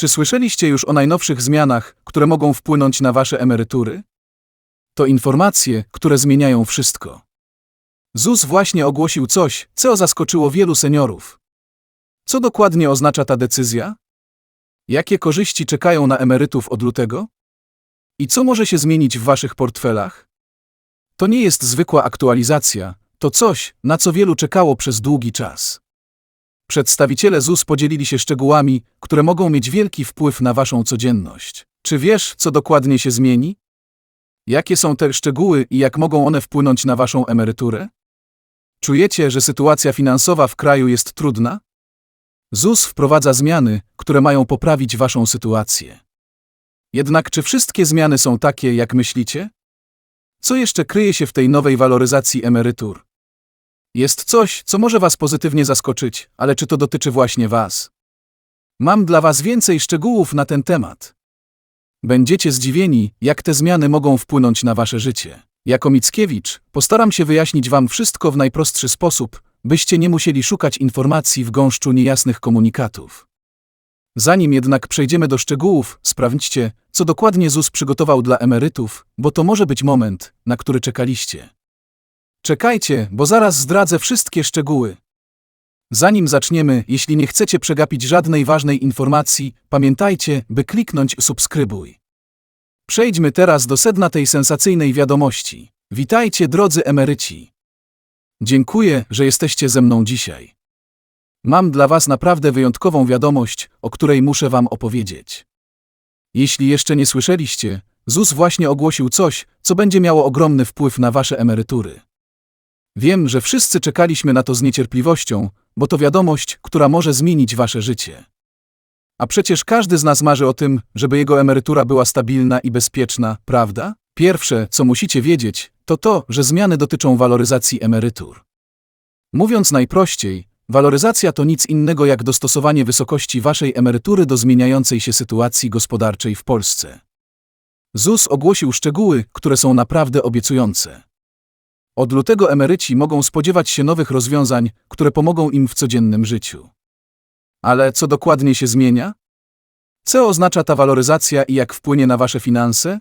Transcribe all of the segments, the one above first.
Czy słyszeliście już o najnowszych zmianach, które mogą wpłynąć na wasze emerytury? To informacje, które zmieniają wszystko. ZUS właśnie ogłosił coś, co zaskoczyło wielu seniorów. Co dokładnie oznacza ta decyzja? Jakie korzyści czekają na emerytów od lutego? I co może się zmienić w waszych portfelach? To nie jest zwykła aktualizacja, to coś, na co wielu czekało przez długi czas. Przedstawiciele ZUS podzielili się szczegółami, które mogą mieć wielki wpływ na waszą codzienność. Czy wiesz, co dokładnie się zmieni? Jakie są te szczegóły i jak mogą one wpłynąć na waszą emeryturę? Czujecie, że sytuacja finansowa w kraju jest trudna? ZUS wprowadza zmiany, które mają poprawić waszą sytuację. Jednak czy wszystkie zmiany są takie, jak myślicie? Co jeszcze kryje się w tej nowej waloryzacji emerytur? Jest coś, co może Was pozytywnie zaskoczyć, ale czy to dotyczy właśnie Was? Mam dla Was więcej szczegółów na ten temat. Będziecie zdziwieni, jak te zmiany mogą wpłynąć na Wasze życie. Jako Mickiewicz postaram się wyjaśnić Wam wszystko w najprostszy sposób, byście nie musieli szukać informacji w gąszczu niejasnych komunikatów. Zanim jednak przejdziemy do szczegółów, sprawdźcie, co dokładnie ZUS przygotował dla emerytów, bo to może być moment, na który czekaliście. Czekajcie, bo zaraz zdradzę wszystkie szczegóły. Zanim zaczniemy, jeśli nie chcecie przegapić żadnej ważnej informacji, pamiętajcie, by kliknąć subskrybuj. Przejdźmy teraz do sedna tej sensacyjnej wiadomości. Witajcie, drodzy emeryci. Dziękuję, że jesteście ze mną dzisiaj. Mam dla Was naprawdę wyjątkową wiadomość, o której muszę Wam opowiedzieć. Jeśli jeszcze nie słyszeliście, ZUS właśnie ogłosił coś, co będzie miało ogromny wpływ na Wasze emerytury. Wiem, że wszyscy czekaliśmy na to z niecierpliwością, bo to wiadomość, która może zmienić Wasze życie. A przecież każdy z nas marzy o tym, żeby jego emerytura była stabilna i bezpieczna, prawda? Pierwsze, co musicie wiedzieć, to to, że zmiany dotyczą waloryzacji emerytur. Mówiąc najprościej, waloryzacja to nic innego jak dostosowanie wysokości waszej emerytury do zmieniającej się sytuacji gospodarczej w Polsce. ZUS ogłosił szczegóły, które są naprawdę obiecujące. Od lutego emeryci mogą spodziewać się nowych rozwiązań, które pomogą im w codziennym życiu. Ale co dokładnie się zmienia? Co oznacza ta waloryzacja i jak wpłynie na wasze finanse?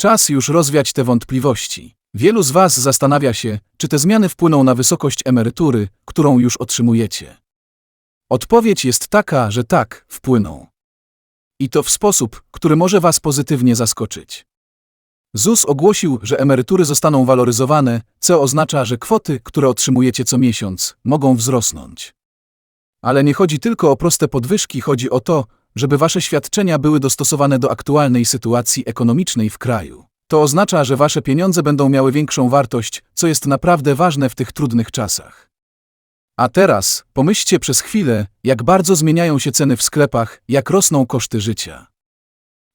Czas już rozwiać te wątpliwości. Wielu z Was zastanawia się, czy te zmiany wpłyną na wysokość emerytury, którą już otrzymujecie. Odpowiedź jest taka, że tak, wpłyną. I to w sposób, który może Was pozytywnie zaskoczyć. ZUS ogłosił, że emerytury zostaną waloryzowane, co oznacza, że kwoty, które otrzymujecie co miesiąc, mogą wzrosnąć. Ale nie chodzi tylko o proste podwyżki, chodzi o to, żeby wasze świadczenia były dostosowane do aktualnej sytuacji ekonomicznej w kraju. To oznacza, że wasze pieniądze będą miały większą wartość, co jest naprawdę ważne w tych trudnych czasach. A teraz pomyślcie przez chwilę, jak bardzo zmieniają się ceny w sklepach, jak rosną koszty życia.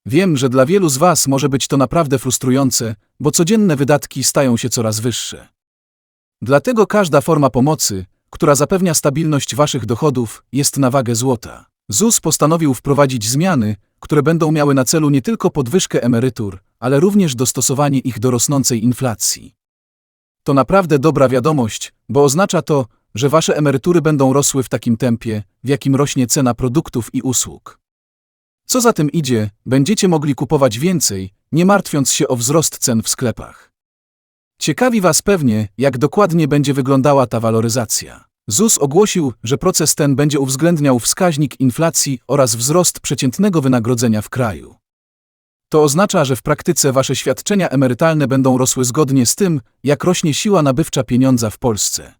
Wiem, że dla wielu z Was może być to naprawdę frustrujące, bo codzienne wydatki stają się coraz wyższe. Dlatego każda forma pomocy, która zapewnia stabilność Waszych dochodów, jest na wagę złota. ZUS postanowił wprowadzić zmiany, które będą miały na celu nie tylko podwyżkę emerytur, ale również dostosowanie ich do rosnącej inflacji. To naprawdę dobra wiadomość, bo oznacza to, że Wasze emerytury będą rosły w takim tempie, w jakim rośnie cena produktów i usług. Co za tym idzie, będziecie mogli kupować więcej, nie martwiąc się o wzrost cen w sklepach. Ciekawi Was pewnie, jak dokładnie będzie wyglądała ta waloryzacja. ZUS ogłosił, że proces ten będzie uwzględniał wskaźnik inflacji oraz wzrost przeciętnego wynagrodzenia w kraju. To oznacza, że w praktyce Wasze świadczenia emerytalne będą rosły zgodnie z tym, jak rośnie siła nabywcza pieniądza w Polsce.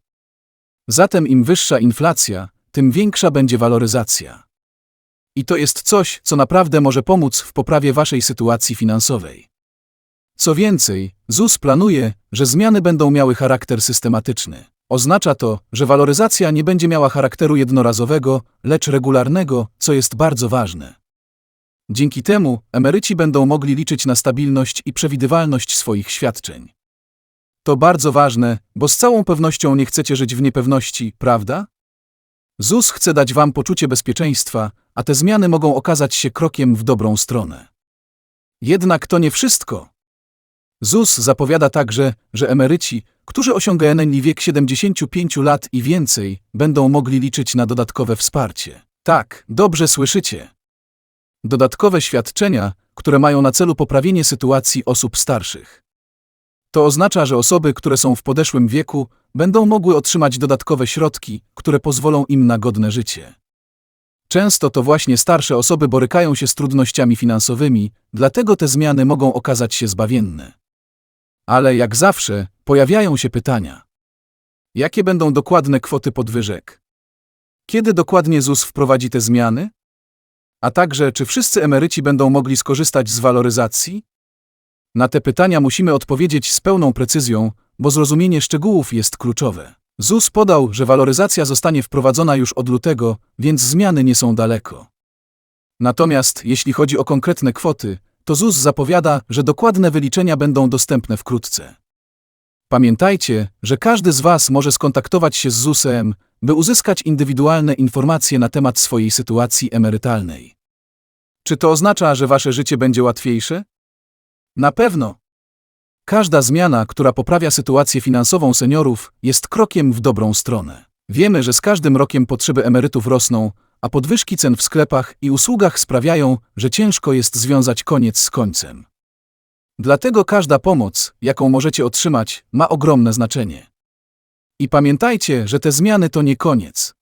Zatem im wyższa inflacja, tym większa będzie waloryzacja. I to jest coś, co naprawdę może pomóc w poprawie Waszej sytuacji finansowej. Co więcej, ZUS planuje, że zmiany będą miały charakter systematyczny. Oznacza to, że waloryzacja nie będzie miała charakteru jednorazowego, lecz regularnego, co jest bardzo ważne. Dzięki temu emeryci będą mogli liczyć na stabilność i przewidywalność swoich świadczeń. To bardzo ważne, bo z całą pewnością nie chcecie żyć w niepewności, prawda? ZUS chce dać Wam poczucie bezpieczeństwa, a te zmiany mogą okazać się krokiem w dobrą stronę. Jednak to nie wszystko. ZUS zapowiada także, że emeryci, którzy osiągają wiek 75 lat i więcej, będą mogli liczyć na dodatkowe wsparcie. Tak, dobrze słyszycie. Dodatkowe świadczenia, które mają na celu poprawienie sytuacji osób starszych. To oznacza, że osoby, które są w podeszłym wieku, będą mogły otrzymać dodatkowe środki, które pozwolą im na godne życie. Często to właśnie starsze osoby borykają się z trudnościami finansowymi, dlatego te zmiany mogą okazać się zbawienne. Ale jak zawsze, pojawiają się pytania. Jakie będą dokładne kwoty podwyżek? Kiedy dokładnie ZUS wprowadzi te zmiany? A także, czy wszyscy emeryci będą mogli skorzystać z waloryzacji? Na te pytania musimy odpowiedzieć z pełną precyzją, bo zrozumienie szczegółów jest kluczowe. ZUS podał, że waloryzacja zostanie wprowadzona już od lutego, więc zmiany nie są daleko. Natomiast jeśli chodzi o konkretne kwoty, to ZUS zapowiada, że dokładne wyliczenia będą dostępne wkrótce. Pamiętajcie, że każdy z Was może skontaktować się z ZUS-em, by uzyskać indywidualne informacje na temat swojej sytuacji emerytalnej. Czy to oznacza, że Wasze życie będzie łatwiejsze? Na pewno. Każda zmiana, która poprawia sytuację finansową seniorów, jest krokiem w dobrą stronę. Wiemy, że z każdym rokiem potrzeby emerytów rosną, a podwyżki cen w sklepach i usługach sprawiają, że ciężko jest związać koniec z końcem. Dlatego każda pomoc, jaką możecie otrzymać, ma ogromne znaczenie. I pamiętajcie, że te zmiany to nie koniec.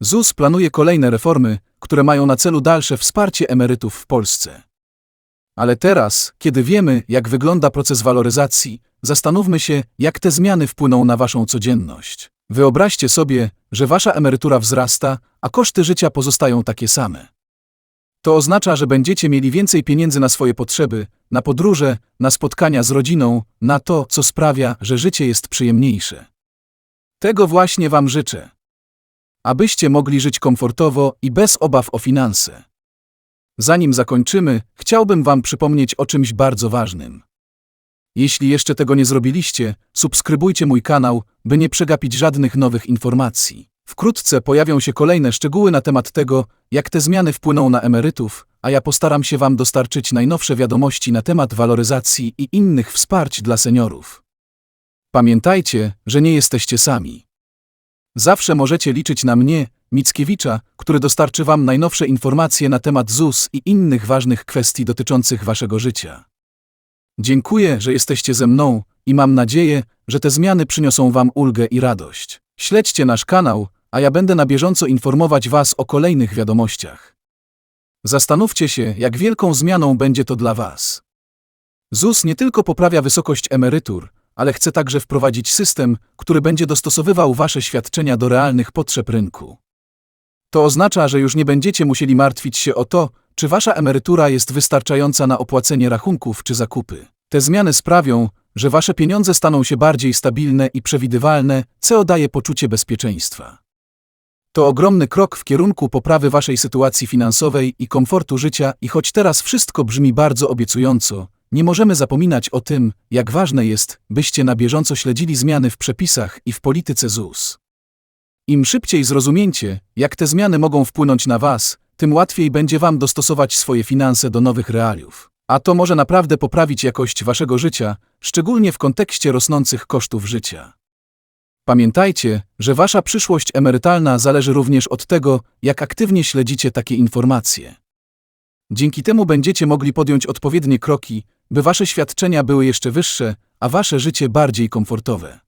ZUS planuje kolejne reformy, które mają na celu dalsze wsparcie emerytów w Polsce. Ale teraz, kiedy wiemy, jak wygląda proces waloryzacji, zastanówmy się, jak te zmiany wpłyną na Waszą codzienność. Wyobraźcie sobie, że Wasza emerytura wzrasta, a koszty życia pozostają takie same. To oznacza, że będziecie mieli więcej pieniędzy na swoje potrzeby, na podróże, na spotkania z rodziną, na to, co sprawia, że życie jest przyjemniejsze. Tego właśnie Wam życzę. Abyście mogli żyć komfortowo i bez obaw o finanse. Zanim zakończymy, chciałbym Wam przypomnieć o czymś bardzo ważnym. Jeśli jeszcze tego nie zrobiliście, subskrybujcie mój kanał, by nie przegapić żadnych nowych informacji. Wkrótce pojawią się kolejne szczegóły na temat tego, jak te zmiany wpłyną na emerytów, a ja postaram się Wam dostarczyć najnowsze wiadomości na temat waloryzacji i innych wsparć dla seniorów. Pamiętajcie, że nie jesteście sami. Zawsze możecie liczyć na mnie, Mickiewicza, który dostarczy Wam najnowsze informacje na temat ZUS i innych ważnych kwestii dotyczących Waszego życia. Dziękuję, że jesteście ze mną i mam nadzieję, że te zmiany przyniosą Wam ulgę i radość. Śledźcie nasz kanał, a ja będę na bieżąco informować Was o kolejnych wiadomościach. Zastanówcie się, jak wielką zmianą będzie to dla Was. ZUS nie tylko poprawia wysokość emerytur, ale chce także wprowadzić system, który będzie dostosowywał Wasze świadczenia do realnych potrzeb rynku. To oznacza, że już nie będziecie musieli martwić się o to, czy Wasza emerytura jest wystarczająca na opłacenie rachunków czy zakupy. Te zmiany sprawią, że Wasze pieniądze staną się bardziej stabilne i przewidywalne, co daje poczucie bezpieczeństwa. To ogromny krok w kierunku poprawy Waszej sytuacji finansowej i komfortu życia, i choć teraz wszystko brzmi bardzo obiecująco, nie możemy zapominać o tym, jak ważne jest, byście na bieżąco śledzili zmiany w przepisach i w polityce ZUS. Im szybciej zrozumiecie, jak te zmiany mogą wpłynąć na Was, tym łatwiej będzie Wam dostosować swoje finanse do nowych realiów. A to może naprawdę poprawić jakość Waszego życia, szczególnie w kontekście rosnących kosztów życia. Pamiętajcie, że Wasza przyszłość emerytalna zależy również od tego, jak aktywnie śledzicie takie informacje. Dzięki temu będziecie mogli podjąć odpowiednie kroki, by Wasze świadczenia były jeszcze wyższe, a Wasze życie bardziej komfortowe.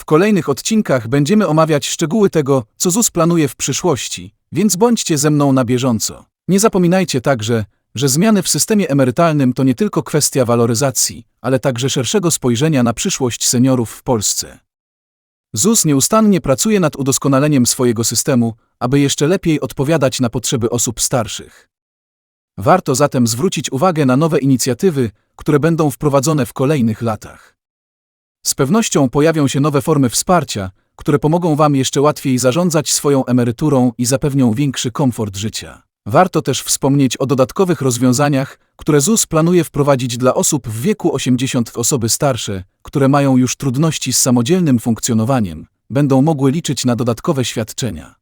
W kolejnych odcinkach będziemy omawiać szczegóły tego, co ZUS planuje w przyszłości, więc bądźcie ze mną na bieżąco. Nie zapominajcie także, że zmiany w systemie emerytalnym to nie tylko kwestia waloryzacji, ale także szerszego spojrzenia na przyszłość seniorów w Polsce. ZUS nieustannie pracuje nad udoskonaleniem swojego systemu, aby jeszcze lepiej odpowiadać na potrzeby osób starszych. Warto zatem zwrócić uwagę na nowe inicjatywy, które będą wprowadzone w kolejnych latach. Z pewnością pojawią się nowe formy wsparcia, które pomogą Wam jeszcze łatwiej zarządzać swoją emeryturą i zapewnią większy komfort życia. Warto też wspomnieć o dodatkowych rozwiązaniach, które ZUS planuje wprowadzić dla osób w wieku 80 osoby starsze, które mają już trudności z samodzielnym funkcjonowaniem, będą mogły liczyć na dodatkowe świadczenia.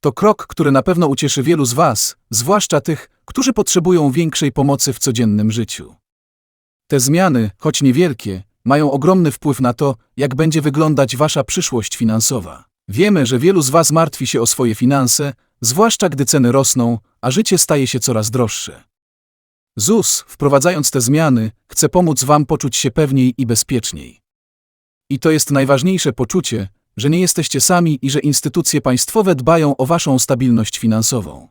To krok, który na pewno ucieszy wielu z Was, zwłaszcza tych, którzy potrzebują większej pomocy w codziennym życiu. Te zmiany, choć niewielkie, mają ogromny wpływ na to, jak będzie wyglądać Wasza przyszłość finansowa. Wiemy, że wielu z Was martwi się o swoje finanse, zwłaszcza gdy ceny rosną, a życie staje się coraz droższe. ZUS, wprowadzając te zmiany, chce pomóc Wam poczuć się pewniej i bezpieczniej. I to jest najważniejsze poczucie, że nie jesteście sami i że instytucje państwowe dbają o Waszą stabilność finansową.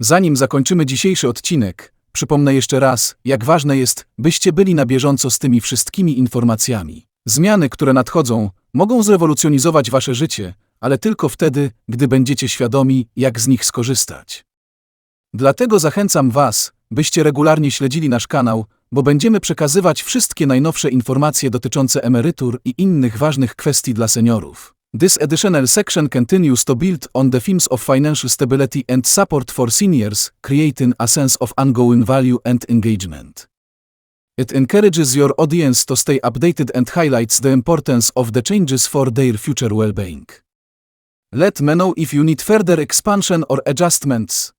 Zanim zakończymy dzisiejszy odcinek, przypomnę jeszcze raz, jak ważne jest, byście byli na bieżąco z tymi wszystkimi informacjami. Zmiany, które nadchodzą, mogą zrewolucjonizować Wasze życie, ale tylko wtedy, gdy będziecie świadomi, jak z nich skorzystać. Dlatego zachęcam Was, byście regularnie śledzili nasz kanał, bo będziemy przekazywać wszystkie najnowsze informacje dotyczące emerytur i innych ważnych kwestii dla seniorów. This additional section continues to build on the themes of financial stability and support for seniors, creating a sense of ongoing value and engagement. It encourages your audience to stay updated and highlights the importance of the changes for their future well-being. Let me know if you need further expansion or adjustments.